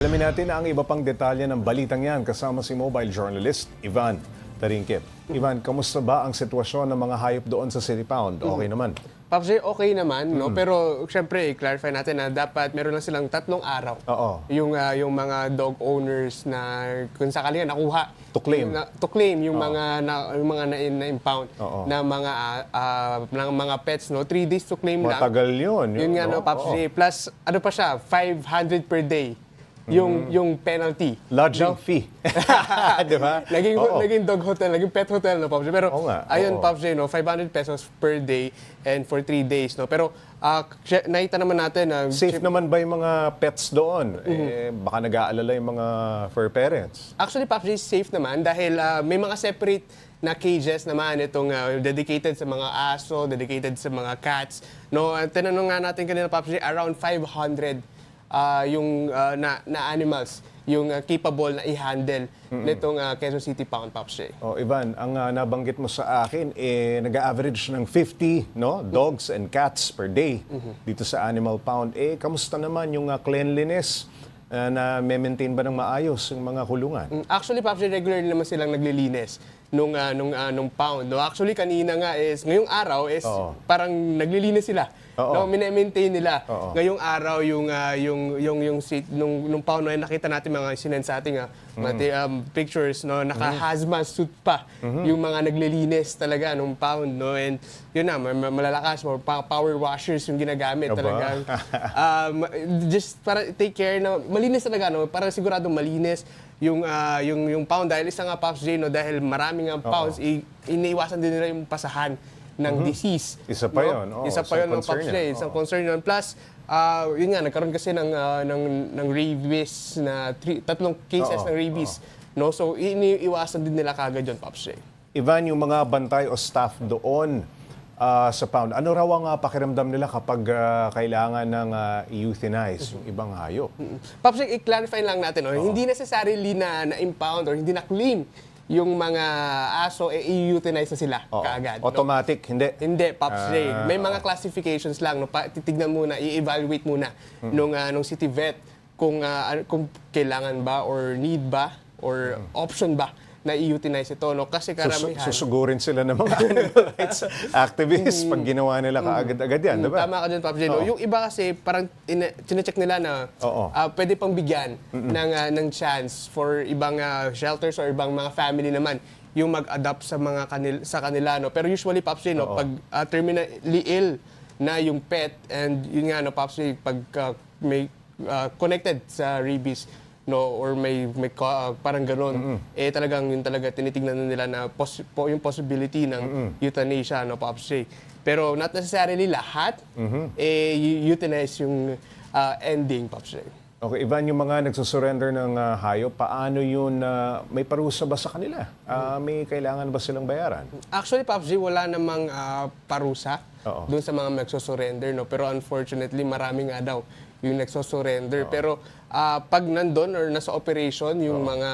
Alamin natin ang iba pang detalye ng balitang yan kasama si mobile journalist Ivan Taringkip. Ivan, kamusta ba ang sitwasyon ng mga hayop doon sa City Pound? Okay naman. Pops J, okay naman, no? Pero syempre, i-clarify natin na dapat meron lang silang tatlong araw. Oo. Yung ah, yung mga dog owners na kung sakali nga nakuha. To claim. Yung na- to claim yung mga na, yung mga na, na-impound Oo. na mga ah, ah, ng mga pets, no? Three days to claim lang. Matagal yun. Yun nga, no, Pops. J. Plus, ano pa siya, 500 per day yung yung penalty. Lodging No? fee. Di ba? Naging, Oo. naging dog hotel, naging pet hotel, no, Pops J? Pero, Oo nga, oo. ayun, Pops J, no, 500 pesos per day and for 3 days, no? Pero, ah, sy- nakita naman natin na... Safe naman ba yung mga pets doon? Eh, baka nag-aalala yung mga fur parents. Actually, Pops J, safe naman dahil ah, may mga separate na cages naman itong ah, dedicated sa mga aso, dedicated sa mga cats. No, At tinanong nga natin kanina, Pops J, around 500 ah, yung ah, na, na animals yung ah, capable na i-handle nitong ah, Quezon City Pound, Pops J. Oh, Ivan, ang ah, nabanggit mo sa akin, eh, nag-average ng 50 no, dogs and cats per day dito sa Animal Pound. Eh, kamusta naman yung ah, cleanliness ah, na maintain ba ng maayos yung mga kulungan? Mm, Actually, Pops, regularly naman silang naglilinis nung ah, nung ah, nung pound. No, actually kanina nga is ngayong araw is Oo. parang naglilinis sila. Oo. No, mine-maintain nila. Oo. Ngayong araw yung ah, yung yung yung seat nung nung pound na nakita natin mga sinend sa ating ah, Mm. mga ti- um, pictures no naka-hazmat suit pa Mm-hmm. yung mga naglilinis talaga nung pound no and yun na ma- ma- malalakas more pa- power washers yung ginagamit Aba. talaga um, just para take care na malinis talaga no para siguradong malinis yung ah, yung yung pound dahil isa nga pounds J no dahil maraming ang pounds i- iniiwasan din nila yung pasahan ng disease. Mm-hmm. Isa pa no? yun, oo, isa pa yun ng concern pounds yan, J isang concern yun. Plus ah, yun nga nagkaroon kasi ng ah, ng ng rabies na three, tatlong cases Oo, ng rabies no? So iniiwasan din nila kagad yun pounds J Ivan, yung mga bantay o staff doon ah, sa pound, ano raw ang ah, pakiramdam nila kapag ah, kailangan ng ah, euthanize yung ibang hayop? Pops, i-clarify lang natin, no? hindi necessarily na na-impound or hindi na-claim yung mga aso, eh, i-euthanize na sila Oo. kaagad. no? Automatic, hindi. Hindi, Pops Ray. Ah, May mga classifications lang. No? Pa, titignan muna, i-evaluate muna nung, ah, nung city vet kung, ano- kung kailangan ba or need ba or option ba na i-euthanize ito. No? Kasi karamihan... susugurin sila ng mga animal rights activists pag ginawa nila kaagad-agad yan, di ba? Tama ka dyan, Pops J. no? Yung iba kasi parang ina- chinecheck nila na Oo. ah, pwede pang bigyan ng, ah, ng chance for ibang ah, shelters or ibang mga family naman yung mag-adapt sa mga kanil sa kanila no pero usually Pops J, no Oo. pag ah, terminally ill na yung pet and yun nga no Pops J, pag ah, may ah, connected sa rabies no or may may ah, parang gano'n eh talagang yun talaga tinitingnan na nila na pos- po, yung possibility ng euthanasia no Pops J. Pero not necessarily lahat eh eu- euthanize yung ah, ending Pops J. Okay, Ivan, yung mga nagsusurrender ng ah, hayop, paano yun, ah, may parusa ba sa kanila? Ah, may kailangan ba silang bayaran? Actually, Pops wala namang ah, parusa Oo. doon sa mga nagsosurrender. No? Pero unfortunately, marami nga daw yung nagsosurrender. Pero ah, pag nandun or nasa operation yung mga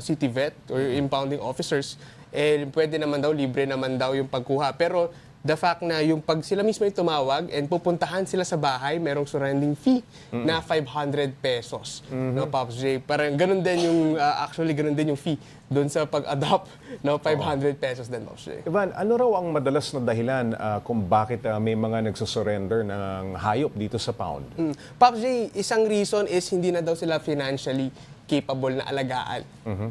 city vet or impounding officers, eh, pwede naman daw, libre naman daw yung pagkuha. Pero the fact na yung pag sila mismo yung tumawag and pupuntahan sila sa bahay, merong surrendering fee na 500 pesos. No, Pops J. Parang ganun din yung, ah, actually, ganun din yung fee doon sa pag-adopt, no, 500 pesos din, Pops J. Ivan, ano raw ang madalas na dahilan ah, kung bakit ah, may mga nagsusurrender ng hayop dito sa pound? Mm. Pops J, isang reason is hindi na daw sila financially capable na alagaan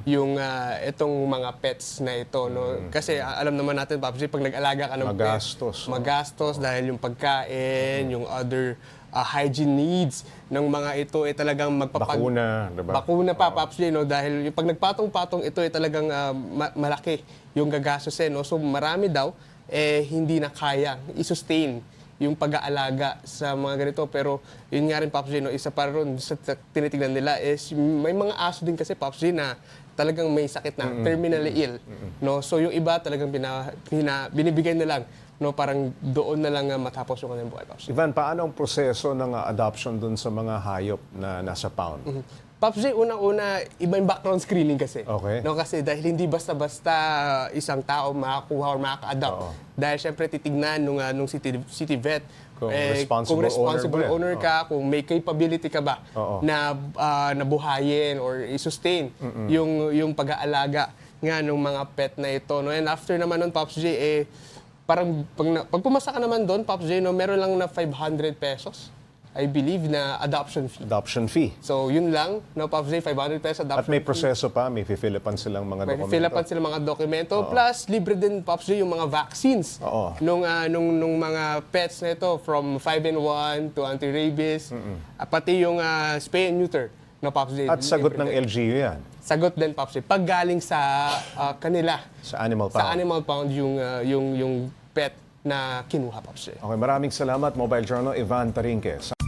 yung ah, itong mga pets na ito no kasi ah, alam naman natin Pops J pag nag-alaga ka ng pet Magastos, no? magastos dahil yung pagkain yung other ah, hygiene needs ng mga ito ay talagang magpapag Bakuna, diba? Bakuna pa, Pops J, no? Dahil yung pag nagpatong-patong ito ay talagang ah, ma- malaki yung gagastusin, no? So marami daw, eh, hindi na kaya i-sustain yung pag-aalaga sa mga ganito. Pero yun nga rin, Pops J, no? isa pa ron sa tinitignan nila is may mga aso din kasi, Pops J, na talagang may sakit na, terminally ill. No? So yung iba talagang bina, bina- binibigay na lang, no? parang doon na lang ah, matapos yung kanilang buhay, Pops. Ivan, paano ang proseso ng ah, adoption dun sa mga hayop na nasa pound? Pops J, unang-una, iba yung background screening kasi. Okay. No, kasi dahil hindi basta-basta isang tao makakuha or makaka-adopt. Oo. Dahil syempre titignan nung, ah, nung city, city vet Kung Eh, responsible kung responsible owner owner, ka, kung may capability ka ba Oo. na ah, nabuhayin or i-sustain yung yung pag-aalaga nga ng mga pet na ito. No? And after naman nun, Pops J, eh, parang pag, pag pumasa ka naman doon, Pops J, no, meron lang na 500 pesos, I believe, na adoption fee. Adoption fee. So, yun lang, no, Pops J, 500 pesos At adoption may proseso pa, may fill-upan silang mga may dokumento. fill upan sila mga dokumento. Plus, libre din, Pops J, yung mga vaccines. Oo. Nung, ah, nung, nung mga pets na ito, from 5 and 1 to anti-rabies, ah, pati yung ah, spay and neuter. No, Pops J. At sagot ng. LGU yan Sagot din, Pops J. Pag galing sa ah, kanila, sa Animal Pound. sa Animal Pound, yung, ah, yung, yung pet na kinuha, Pops J. Okay, maraming salamat, Mobile Journal, Ivan Tarinque.